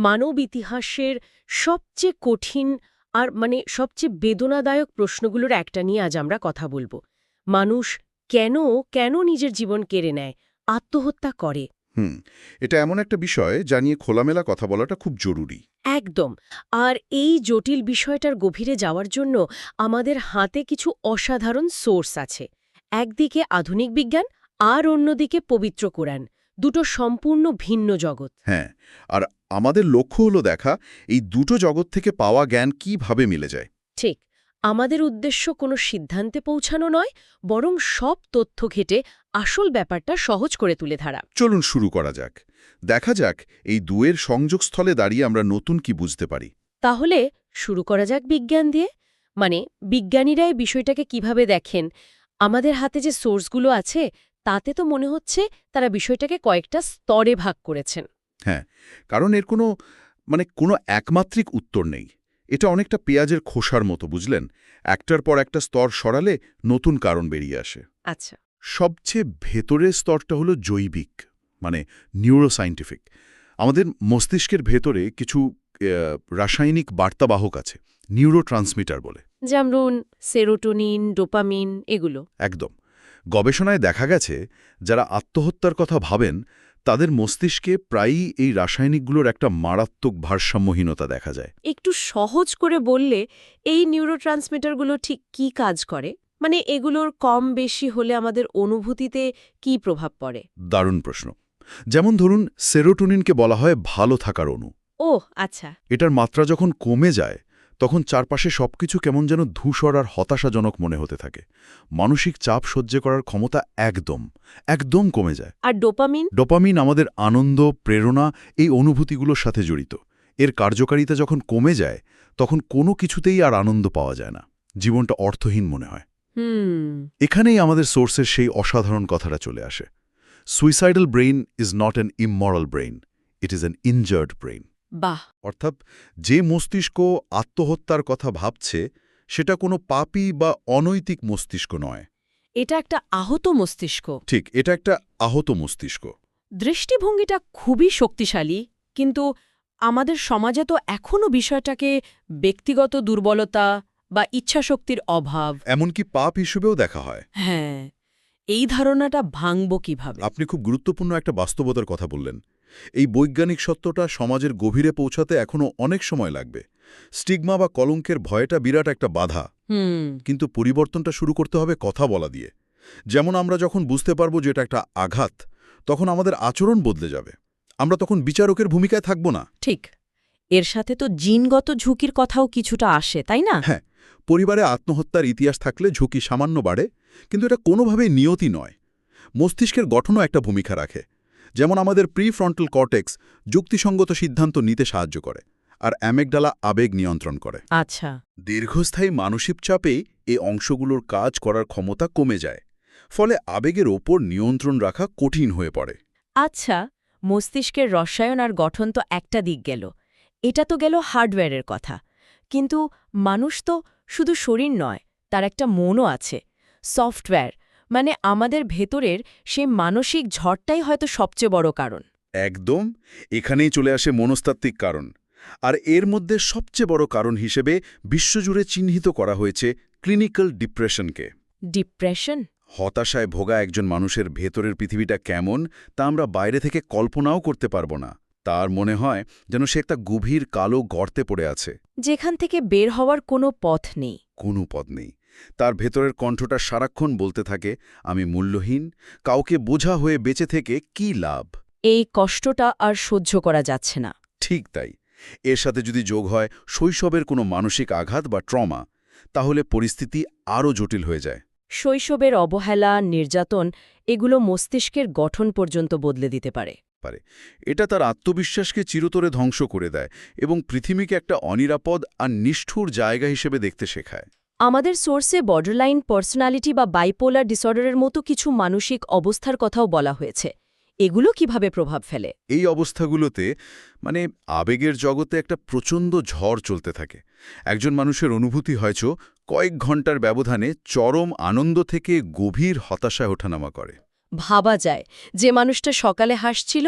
মানব ইতিহাসের সবচেয়ে কঠিন আর মানে সবচেয়ে বেদনাদায়ক প্রশ্নগুলোর একটা নিয়ে আজ আমরা কথা বলব। মানুষ কেন কেন নিজের জীবন কেড়ে নেয়? আত্মহত্যা করে। হুম এটা এমন একটা বিষয় যা নিয়ে খোলামেলা কথা বলাটা খুব জরুরি। একদম। আর এই জটিল বিষয়টার গভীরে যাওয়ার জন্য আমাদের হাতে কিছু অসাধারণ সোর্স আছে। একদিকে আধুনিক বিজ্ঞান আর অন্যদিকে পবিত্র কোরআন। দুটো সম্পূর্ণ ভিন্ন জগৎ। হ্যাঁ আর আমাদের লক্ষ্য হলো দেখা এই দুটো জগৎ থেকে পাওয়া জ্ঞান কীভাবে মিলে যায়? ঠিক আমাদের উদ্দেশ্য কোনো সিদ্ধান্তে পৌঁছানো নয় বরং সব তথ্য ঘেটে আসল ব্যাপারটা সহজ করে তুলে ধরা। চলুন শুরু করা যাক। দেখা যাক এই দুয়ের সংযোগস্থলে দাঁড়িয়ে আমরা নতুন কি বুঝতে পারি। তাহলে শুরু করা যাক বিজ্ঞান দিয়ে। মানে বিজ্ঞানীরা এই বিষয়টাকে কীভাবে দেখেন? আমাদের হাতে যে সোর্সগুলো আছে তাতে তো মনে হচ্ছে তারা বিষয়টাকে কয়েকটা স্তরে ভাগ করেছেন। হ্যাঁ কারণ এর কোনো মানে কোনো একমাত্রিক উত্তর নেই। এটা অনেকটা পেঁয়াজের খোসার মতো বুঝলেন? একটার পর একটা স্তর সরালে নতুন কারণ বেরিয়ে আসে। আচ্ছা। সবচেয়ে ভেতরের স্তরটা হলো জৈবিক মানে নিউরোসাইন্টিফিক আমাদের মস্তিষ্কের ভেতরে কিছু রাসায়নিক বার্তাবাহক আছে নিউরো বলে। যেমন সেরোটোনিন ডোপামিন এগুলো। একদম। গবেষণায় দেখা গেছে যারা আত্মহত্যার কথা ভাবেন তাদের মস্তিষ্কে প্রায়ই এই রাসায়নিকগুলোর একটা মারাত্মক ভারসাম্যহীনতা দেখা যায়। একটু সহজ করে বললে এই নিউরোট্রান্সমিটারগুলো ঠিক কি কাজ করে? মানে এগুলোর কম বেশি হলে আমাদের অনুভূতিতে কি প্রভাব পড়ে? দারুণ প্রশ্ন। যেমন ধরুন সেরোটোনিনকে বলা হয় ভালো থাকার অণু। ও আচ্ছা। এটার মাত্রা যখন কমে যায় তখন চারপাশে সবকিছু কেমন যেন ধূসর আর হতাশাজনক মনে হতে থাকে। মানসিক চাপ সহ্য করার ক্ষমতা একদম একদম কমে যায়। আর ডোপামিন? ডোপামিন আমাদের আনন্দ প্রেরণা এই অনুভূতিগুলোর সাথে জড়িত। এর কার্যকারিতা যখন কমে যায় তখন কোনো কিছুতেই আর আনন্দ পাওয়া যায় না। জীবনটা অর্থহীন মনে হয়। এখানেই আমাদের সোর্সের সেই অসাধারণ কথাটা চলে আসে। Suicidal brain is not an immoral brain it is an injured brain বাহ। অর্থাৎ যে মস্তিষ্ক আত্মহত্যার কথা ভাবছে সেটা কোনো পাপী বা অনৈতিক মস্তিষ্ক নয়। এটা একটা আহত মস্তিষ্ক। ঠিক এটা একটা আহত মস্তিষ্ক। দৃষ্টিভঙ্গিটা খুবই শক্তিশালী কিন্তু আমাদের সমাজে তো এখনও বিষয়টাকে ব্যক্তিগত দুর্বলতা বা ইচ্ছাশক্তির অভাব। এমনকি পাপ হিসেবেও দেখা হয়। হ্যাঁ এই ধারণাটা ভাঙব কীভাবে? আপনি খুব গুরুত্বপূর্ণ একটা বাস্তবতার কথা বললেন। এই বৈজ্ঞানিক সত্যটা সমাজের গভীরে পৌঁছাতে এখনও অনেক সময় লাগবে। স্টিগমা বা কলঙ্কের ভয়টা বিরাট একটা বাধা। কিন্তু পরিবর্তনটা শুরু করতে হবে কথা বলা দিয়ে। যেমন আমরা যখন বুঝতে পারব যে এটা একটা আঘাত তখন আমাদের আচরণ বদলে যাবে। আমরা তখন বিচারকের ভূমিকায় থাকব না। ঠিক। এর সাথে তো জিনগত ঝুঁকির কথাও কিছুটা আসে তাই না? হ্যাঁ পরিবারে আত্মহত্যার ইতিহাস থাকলে ঝুঁকি সামান্য বাড়ে কিন্তু এটা কোনোভাবেই নিয়তি নয়। মস্তিষ্কের গঠনও একটা ভূমিকা রাখে। যেমন আমাদের প্রিফ্রন্টাল কর্টেক্স যুক্তিসঙ্গত সিদ্ধান্ত নিতে সাহায্য করে আর অ্যামেকডালা আবেগ নিয়ন্ত্রণ করে। আচ্ছা। দীর্ঘস্থায়ী মানসিক চাপেই এই অংশগুলোর কাজ করার ক্ষমতা কমে যায় ফলে আবেগের ওপর নিয়ন্ত্রণ রাখা কঠিন হয়ে পড়ে। আচ্ছা মস্তিষ্কের রসায়ন আর গঠন তো একটা দিক গেল এটা তো গেল হার্ডওয়্যারের কথা। কিন্তু মানুষ তো শুধু শরীর নয় তার একটা মনও আছে সফটওয়্যার মানে আমাদের ভেতরের সেই মানসিক ঝড়টাই হয়তো সবচেয়ে বড় কারণ। একদম এখানেই চলে আসে মনস্তাত্ত্বিক কারণ। আর এর মধ্যে সবচেয়ে বড় কারণ হিসেবে বিশ্বজুড়ে চিহ্নিত করা হয়েছে ক্লিনিক্যাল ডিপ্রেশনকে। ডিপ্রেশন? হতাশায় ভোগা একজন মানুষের ভেতরের পৃথিবীটা কেমন তা আমরা বাইরে থেকে কল্পনাও করতে পারব না। তার মনে হয় যেন সে একটা গভীর কালো গর্তে পড়ে আছে। যেখান থেকে বের হওয়ার কোনো পথ নেই। কোনো পথ নেই। তার ভেতরের কণ্ঠটা সারাক্ষণ বলতে থাকে আমি মূল্যহীন কাউকে বোঝা হয়ে বেঁচে থেকে কি লাভ? এই কষ্টটা আর সহ্য করা যাচ্ছে না। ঠিক তাই। এর সাথে যদি যোগ হয় শৈশবের কোনো মানসিক আঘাত বা ট্রমা তাহলে পরিস্থিতি আরও জটিল হয়ে যায়। শৈশবের অবহেলা নির্যাতন এগুলো মস্তিষ্কের গঠন পর্যন্ত বদলে দিতে পারে। পারে। এটা তার আত্মবিশ্বাসকে চিরতরে ধ্বংস করে দেয় এবং পৃথিবীকে একটা অনিরাপদ আর নিষ্ঠুর জায়গা হিসেবে দেখতে শেখায়। আমাদের সোর্সে বর্ডারলাইন পার্সোনালিটি বা বাইপোলার ডিসঅর্ডারের মতো কিছু মানসিক অবস্থার কথাও বলা হয়েছে। এগুলো কীভাবে প্রভাব ফেলে? এই অবস্থাগুলোতে মানে আবেগের জগতে একটা প্রচণ্ড ঝড় চলতে থাকে। একজন মানুষের অনুভূতি হয়তো কয়েক ঘণ্টার ব্যবধানে চরম আনন্দ থেকে গভীর হতাশায় ওঠানামা করে। ভাবা যায় যে মানুষটা সকালে হাসছিল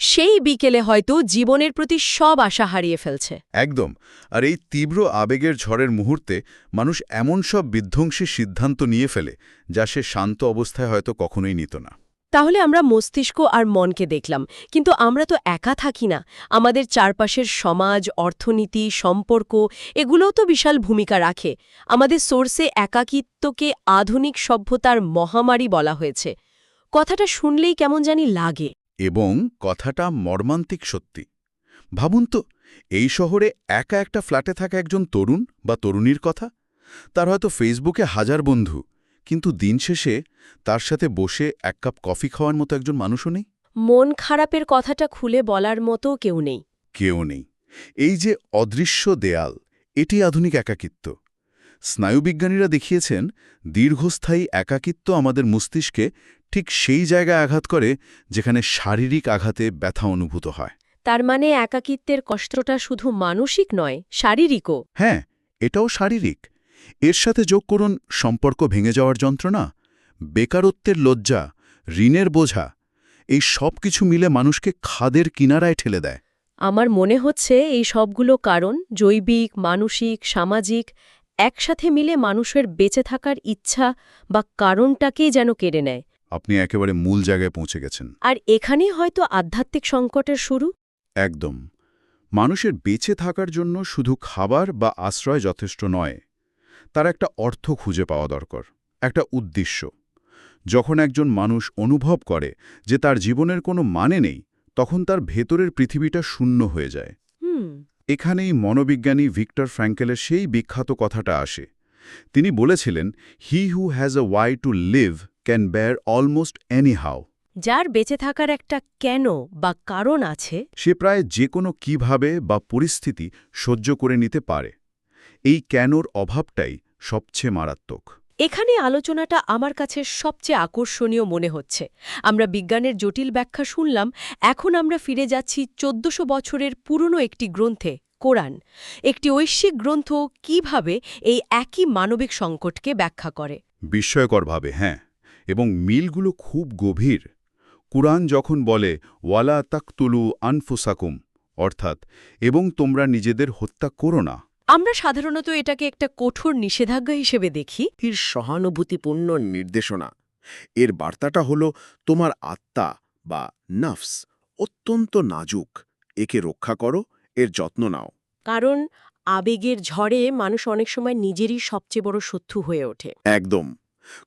সেই বিকেলে হয়তো জীবনের প্রতি সব আশা হারিয়ে ফেলছে। একদম। আর এই তীব্র আবেগের ঝড়ের মুহূর্তে মানুষ এমন সব বিধ্বংসী সিদ্ধান্ত নিয়ে ফেলে যা সে শান্ত অবস্থায় হয়তো কখনোই নিত না। তাহলে আমরা মস্তিষ্ক আর মনকে দেখলাম কিন্তু আমরা তো একা থাকি না। আমাদের চারপাশের সমাজ অর্থনীতি সম্পর্ক এগুলোও তো বিশাল ভূমিকা রাখে। আমাদের সোর্সে একাকিত্বকে আধুনিক সভ্যতার মহামারী বলা হয়েছে। কথাটা শুনলেই কেমন জানি লাগে। এবং কথাটা মর্মান্তিক সত্যি। ভাবুন তো এই শহরে একা একটা ফ্ল্যাটে থাকা একজন তরুণ বা তরুণীর কথা? তার হয়তো ফেসবুকে হাজার বন্ধু কিন্তু দিন শেষে তার সাথে বসে এক কাপ কফি খাওয়ার মতো একজন মানুষও নেই? মন খারাপের কথাটা খুলে বলার মতো কেউ নেই। কেউ নেই। এই যে অদৃশ্য দেয়াল এটি আধুনিক একাকিত্ব। স্নায়ুবিজ্ঞানীরা দেখিয়েছেন দীর্ঘস্থায়ী একাকিত্ব আমাদের মস্তিষ্কে ঠিক সেই জায়গায় আঘাত করে যেখানে শারীরিক আঘাতে ব্যথা অনুভূত হয়। তার মানে একাকিত্বের কষ্টটা শুধু মানসিক নয় শারীরিকও। হ্যাঁ এটাও শারীরিক। এর সাথে যোগ করুন সম্পর্ক ভেঙে যাওয়ার যন্ত্রণা বেকারত্বের লজ্জা ঋণের বোঝা এই সব কিছু মিলে মানুষকে খাদের কিনারায় ঠেলে দেয়। আমার মনে হচ্ছে এই সবগুলো কারণ জৈবিক মানসিক সামাজিক একসাথে মিলে মানুষের বেঁচে থাকার ইচ্ছা বা কারণটাকেই যেন কেড়ে নেয়। আপনি একেবারে মূল জায়গায় পৌঁছে গেছেন। আর এখানেই হয়তো আধ্যাত্মিক সংকটের শুরু? একদম। মানুষের বেঁচে থাকার জন্য শুধু খাবার বা আশ্রয় যথেষ্ট নয় তার একটা অর্থ খুঁজে পাওয়া দরকার একটা উদ্দেশ্য। যখন একজন মানুষ অনুভব করে যে তার জীবনের কোনো মানে নেই তখন তার ভেতরের পৃথিবীটা শূন্য হয়ে যায়। এখানেই মনোবিজ্ঞানী ভিক্টর ফ্র্যাঙ্কেলের সেই বিখ্যাত কথাটা আসে। তিনি বলেছিলেন he who has a why to live can bear almost any how যার বেঁচে থাকার একটা কেন বা কারণ আছে সে প্রায় যে কোনো কীভাবে বা পরিস্থিতি সহ্য করে নিতে পারে। এই কেনর অভাবটাই সবচেয়ে মারাত্মক। এখানে আলোচনাটা আমার কাছে সবচেয়ে আকর্ষণীয় মনে হচ্ছে। আমরা বিজ্ঞানের জটিল ব্যাখ্যা শুনলাম এখন আমরা ফিরে যাচ্ছি চোদ্দশো বছরের পুরনো একটি গ্রন্থে কোরআন। একটি ঐশ্বিক গ্রন্থ কীভাবে এই একই মানবিক সংকটকে ব্যাখ্যা করে। বিস্ময়করভাবে হ্যাঁ। এবং মিলগুলো খুব গভীর। কুরআন যখন বলে ওয়ালা তাকতুলু আনফুসাকুম অর্থাৎ এবং তোমরা নিজেদের হত্যা করো না। আমরা সাধারণত এটাকে একটা কঠোর নিষেধাজ্ঞা হিসেবে দেখি। এর সহানুভূতিপূর্ণ নির্দেশনা। এর বার্তাটা হল তোমার আত্মা বা নাফস অত্যন্ত নাজুক। একে রক্ষা করো এর যত্ন নাও। কারণ আবেগের ঝড়ে মানুষ অনেক সময় নিজেরই সবচেয়ে বড় শত্রু হয়ে ওঠে। একদম।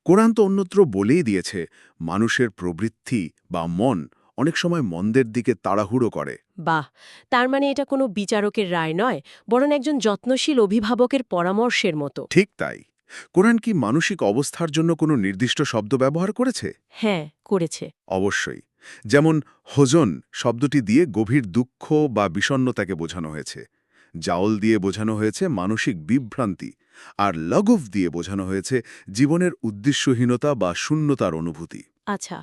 কোরআন তো অন্যত্র বলেই দিয়েছে মানুষের প্রবৃত্তি বা মন অনেক সময় মন্দের দিকে তাড়াহুড়ো করে। বাহ! তার মানে এটা কোনো বিচারকের রায় নয় বরং একজন যত্নশীল অভিভাবকের পরামর্শের মতো। ঠিক তাই। কোরআন কি মানসিক অবস্থার জন্য কোনো নির্দিষ্ট শব্দ ব্যবহার করেছে? হ্যাঁ করেছে। অবশ্যই। যেমন হোজন শব্দটি দিয়ে গভীর দুঃখ বা বিষণ্নতাকে বোঝানো হয়েছে। জাওল দিয়ে বোঝানো হয়েছে মানসিক বিভ্রান্তি আর লগভ দিয়ে বোঝানো হয়েছে জীবনের উদ্দেশ্যহীনতা বা শূন্যতার অনুভূতি। আচ্ছা।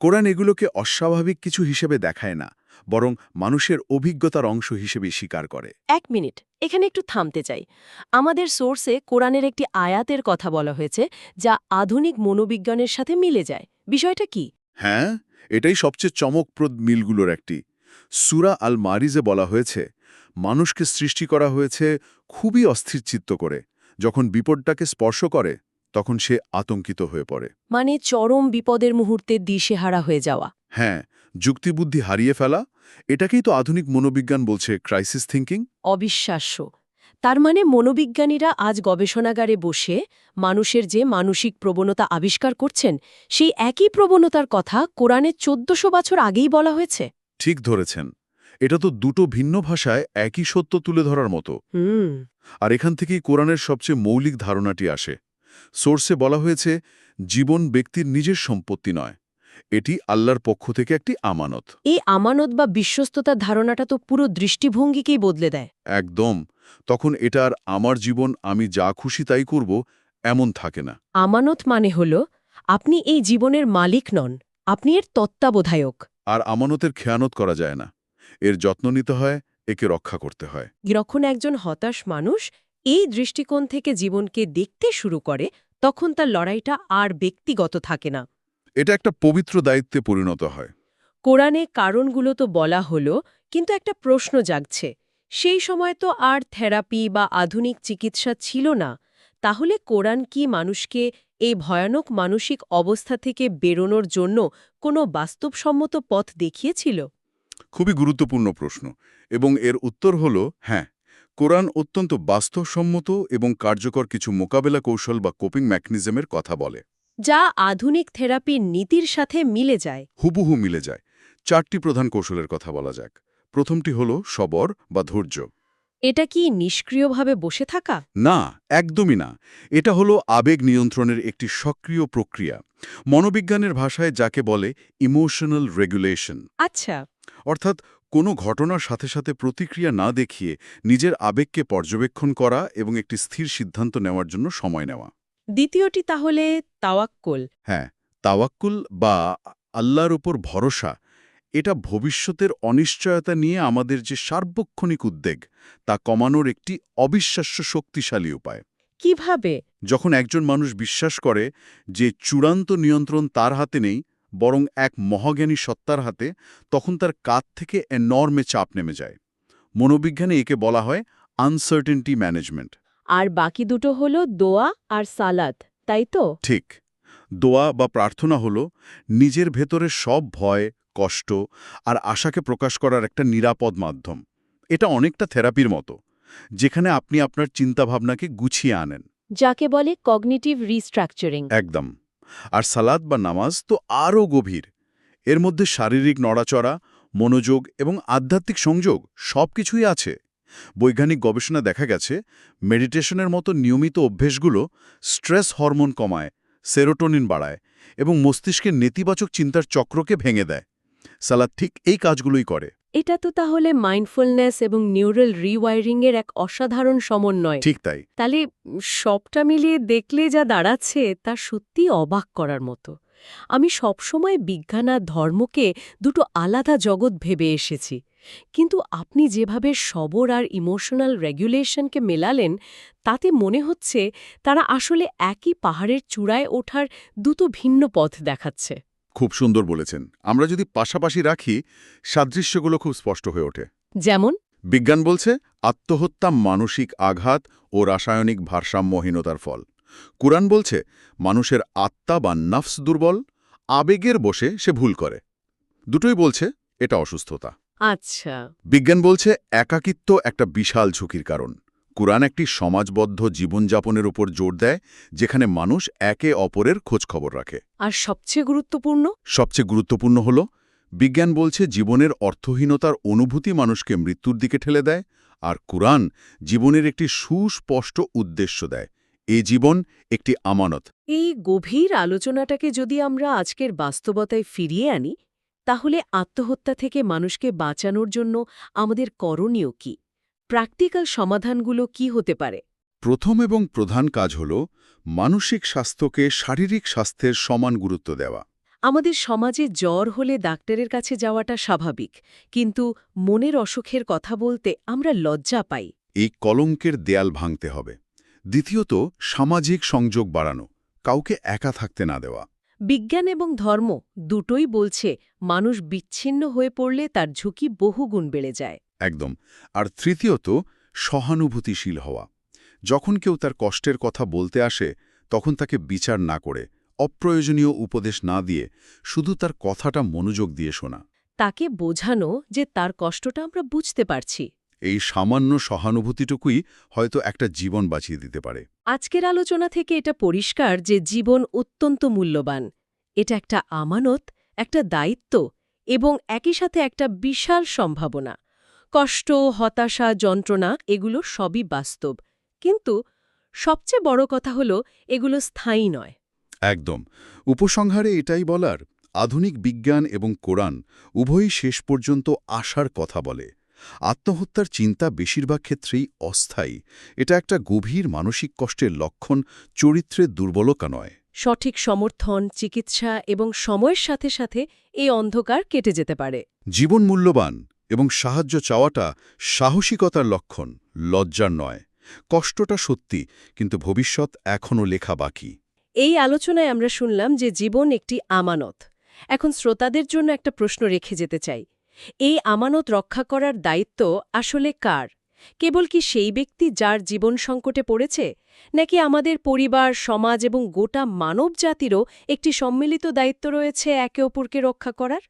কোরআন এগুলোকে অস্বাভাবিক কিছু হিসেবে দেখায় না বরং মানুষের অভিজ্ঞতার অংশ হিসেবে স্বীকার করে। এক মিনিট এখানে একটু থামতে চাই। আমাদের সোর্সে কোরআনের একটি আয়াতের কথা বলা হয়েছে যা আধুনিক মনোবিজ্ঞানের সাথে মিলে যায়। বিষয়টা কি? হ্যাঁ এটাই সবচেয়ে চমকপ্রদ মিলগুলোর একটি। সুরা আল মারিজে বলা হয়েছে মানুষকে সৃষ্টি করা হয়েছে খুবই অস্থির চিত্ত করে। যখন বিপদটাকে স্পর্শ করে তখন সে আতঙ্কিত হয়ে পড়ে। মানে চরম বিপদের মুহূর্তে দিশেহারা হয়ে যাওয়া। হ্যাঁ যুক্তিবুদ্ধি হারিয়ে ফেলা এটাকেই তো আধুনিক মনোবিজ্ঞান বলছে ক্রাইসিস থিঙ্কিং অবিশ্বাস্য। তার মানে মনোবিজ্ঞানীরা আজ গবেষণাগারে বসে মানুষের যে মানসিক প্রবণতা আবিষ্কার করছেন সেই একই প্রবণতার কথা কোরআনে চোদ্দশো বছর আগেই বলা হয়েছে। ঠিক ধরেছেন। এটা তো দুটো ভিন্ন ভাষায় একই সত্য তুলে ধরার মতো। আর এখান থেকেই কোরআনের সবচেয়ে মৌলিক ধারণাটি আসে। সোর্সে বলা হয়েছে জীবন ব্যক্তির নিজের সম্পত্তি নয় এটি আল্লাহর পক্ষ থেকে একটি আমানত। এই আমানত বা বিশ্বস্ততার ধারণাটা তো পুরো দৃষ্টিভঙ্গিকেই বদলে দেয়। একদম তখন এটা আর আমার জীবন আমি যা খুশি তাই করব এমন থাকে না। আমানত মানে হল আপনি এই জীবনের মালিক নন আপনি এর তত্ত্বাবধায়ক। আর আমানতের খেয়ানত করা যায় না। এর যত্ন নিতে হয় একে রক্ষা করতে হয়। যখন একজন হতাশ মানুষ এই দৃষ্টিকোণ থেকে জীবনকে দেখতে শুরু করে তখন তার লড়াইটা আর ব্যক্তিগত থাকে না। এটা একটা পবিত্র দায়িত্বে পরিণত হয়। কোরআনে কারণগুলো তো বলা হলো কিন্তু একটা প্রশ্ন জাগছে। সেই সময় তো আর থেরাপি বা আধুনিক চিকিৎসা ছিল না। তাহলে কোরআন কি মানুষকে এই ভয়ানক মানসিক অবস্থা থেকে বেরোনোর জন্য কোনো বাস্তবসম্মত পথ দেখিয়েছিল? খুবই গুরুত্বপূর্ণ প্রশ্ন এবং এর উত্তর হল হ্যাঁ কোরআন অত্যন্ত বাস্তবসম্মত এবং কার্যকর কিছু মোকাবেলা কৌশল বা কোপিং ম্যাকনিজমের কথা বলে। যা আধুনিক থেরাপির নীতির সাথে মিলে যায়। হুবহু মিলে যায়। চারটি প্রধান কৌশলের কথা বলা যাক। প্রথমটি হল সবর বা ধৈর্য। এটা কি নিষ্ক্রিয়ভাবে বসে থাকা? না একদমই না। এটা হলো আবেগ নিয়ন্ত্রণের একটি সক্রিয় প্রক্রিয়া। মনোবিজ্ঞানের ভাষায় যাকে বলে ইমোশনাল রেগুলেশন আচ্ছা। অর্থাৎ কোনো ঘটনার সাথে সাথে প্রতিক্রিয়া না দেখিয়ে নিজের আবেগকে পর্যবেক্ষণ করা এবং একটি স্থির সিদ্ধান্ত নেওয়ার জন্য সময় নেওয়া। দ্বিতীয়টি তাহলে তাওয়াক্কল। হ্যাঁ তাওয়াক্কুল বা আল্লাহর উপর ভরসা এটা ভবিষ্যতের অনিশ্চয়তা নিয়ে আমাদের যে সার্বক্ষণিক উদ্বেগ তা কমানোর একটি অবিশ্বাস্য শক্তিশালী উপায়। কীভাবে? যখন একজন মানুষ বিশ্বাস করে যে চূড়ান্ত নিয়ন্ত্রণ তার হাতে নেই বরং এক মহাজ্ঞানী সত্তার হাতে তখন তার কাঁধ থেকে এনর্মে চাপ নেমে যায়। মনোবিজ্ঞানে একে বলা হয় আনসার্টেনটি ম্যানেজমেন্ট আর বাকি দুটো হলো দোয়া আর সালাত তাই তো? ঠিক। দোয়া বা প্রার্থনা হল নিজের ভেতরে সব ভয় কষ্ট আর আশাকে প্রকাশ করার একটা নিরাপদ মাধ্যম। এটা অনেকটা থেরাপির মতো যেখানে আপনি আপনার চিন্তাভাবনাকে গুছিয়ে আনেন। যাকে বলে কগনিটিভ রিস্ট্রাকচারিং একদম। আর সালাদ বা নামাজ তো আরও গভীর। এর মধ্যে শারীরিক নড়াচড়া, মনোযোগ এবং আধ্যাত্মিক সংযোগ সব কিছুই আছে। বৈজ্ঞানিক গবেষণা দেখা গেছে, মেডিটেশনের মতো নিয়মিত অভ্যেসগুলো স্ট্রেস হরমোন কমায়, সেরোটোনিন বাড়ায় এবং মস্তিষ্কের নেতিবাচক চিন্তার চক্রকে ভেঙে দেয়। সালাদ ঠিক এই কাজগুলোই করে। এটা তো তাহলে মাইন্ডফুলনেস এবং নিউরাল রিওয়ারিং এর এক অসাধারণ সমন্বয়। ঠিক তাই। তাহলে সবটা মিলিয়ে দেখলে যা দাঁড়াচ্ছে তা সত্যি অবাক করার মতো। আমি সবসময় বিজ্ঞান আর ধর্মকে দুটো আলাদা জগৎ ভেবে এসেছি। কিন্তু আপনি যেভাবে সবর আর ইমোশনাল রেগুলেশনকে মেলালেন তাতে মনে হচ্ছে তারা আসলে একই পাহাড়ের চূড়ায় ওঠার দুটো ভিন্ন পথ দেখাচ্ছে। খুব সুন্দর বলেছেন। আমরা যদি পাশাপাশি রাখি সাদৃশ্যগুলো খুব স্পষ্ট হয়ে ওঠে। যেমন? বিজ্ঞান বলছে আত্মহত্যা মানসিক আঘাত ও রাসায়নিক ভারসাম্যহীনতার ফল। কুরআন বলছে মানুষের আত্মা বা নফস দুর্বল আবেগের বসে সে ভুল করে। দুটোই বলছে এটা অসুস্থতা। আচ্ছা। বিজ্ঞান বলছে একাকিত্ব একটা বিশাল ঝুঁকির কারণ। কুরআন একটি সমাজবদ্ধ জীবনযাপনের উপর জোর দেয় যেখানে মানুষ একে অপরের খোঁজখবর রাখে। আর সবচেয়ে গুরুত্বপূর্ণ? সবচেয়ে গুরুত্বপূর্ণ হল বিজ্ঞান বলছে জীবনের অর্থহীনতার অনুভূতি মানুষকে মৃত্যুর দিকে ঠেলে দেয় আর কুরআন জীবনের একটি সুস্পষ্ট উদ্দেশ্য দেয়। এ জীবন একটি আমানত। এই গভীর আলোচনাটাকে যদি আমরা আজকের বাস্তবতায় ফিরিয়ে আনি তাহলে আত্মহত্যা থেকে মানুষকে বাঁচানোর জন্য আমাদের করণীয় কি? প্র্যাকটিক্যাল সমাধানগুলো কি হতে পারে? প্রথম এবং প্রধান কাজ হল মানসিক স্বাস্থ্যকে শারীরিক স্বাস্থ্যের সমান গুরুত্ব দেওয়া। আমাদের সমাজে জ্বর হলে ডাক্তারের কাছে যাওয়াটা স্বাভাবিক কিন্তু মনের অসুখের কথা বলতে আমরা লজ্জা পাই। এই কলঙ্কের দেয়াল ভাঙতে হবে। দ্বিতীয়ত সামাজিক সংযোগ বাড়ানো কাউকে একা থাকতে না দেওয়া। বিজ্ঞান এবং ধর্ম দুটোই বলছে মানুষ বিচ্ছিন্ন হয়ে পড়লে তার ঝুঁকি বহুগুণ বেড়ে যায়। একদম। আর তৃতীয়ত সহানুভূতিশীল হওয়া। যখন কেউ তার কষ্টের কথা বলতে আসে তখন তাকে বিচার না করে অপ্রয়োজনীয় উপদেশ না দিয়ে শুধু তার কথাটা মনোযোগ দিয়ে শোনা। তাকে বোঝানো যে তার কষ্টটা আমরা বুঝতে পারছি। এই সামান্য সহানুভূতিটুকুই হয়তো একটা জীবন বাঁচিয়ে দিতে পারে। আজকের আলোচনা থেকে এটা পরিষ্কার যে জীবন অত্যন্ত মূল্যবান। এটা একটা আমানত একটা দায়িত্ব এবং একই সাথে একটা বিশাল সম্ভাবনা। কষ্ট হতাশা যন্ত্রণা এগুলো সবই বাস্তব। কিন্তু সবচেয়ে বড় কথা হলো এগুলো স্থায়ী নয়। একদম। উপসংহারে এটাই বলার আধুনিক বিজ্ঞান এবং কোরআন উভয়ই শেষ পর্যন্ত আশার কথা বলে। আত্মহত্যার চিন্তা বেশিরভাগ ক্ষেত্রেই অস্থায়ী। এটা একটা গভীর মানসিক কষ্টের লক্ষণ চরিত্রের দুর্বলতা নয়। সঠিক সমর্থন চিকিৎসা এবং সময়ের সাথে সাথে এই অন্ধকার কেটে যেতে পারে। জীবন মূল্যবান এবং সাহায্য চাওয়াটা সাহসিকতার লক্ষণ, লজ্জার নয়। কষ্টটা সত্যি, কিন্তু ভবিষ্যৎ এখনও লেখা বাকি। এই আলোচনায় আমরা শুনলাম যে জীবন একটি আমানত। এখন শ্রোতাদের জন্য একটা প্রশ্ন রেখে যেতে চাই। এই আমানত রক্ষা করার দায়িত্ব আসলে কার? কেবল কি সেই ব্যক্তি যার জীবন সংকটে পড়েছে? নাকি আমাদের পরিবার, সমাজ এবং গোটা মানব জাতিরও একটি সম্মিলিত দায়িত্ব রয়েছে একে অপরকে রক্ষা করার?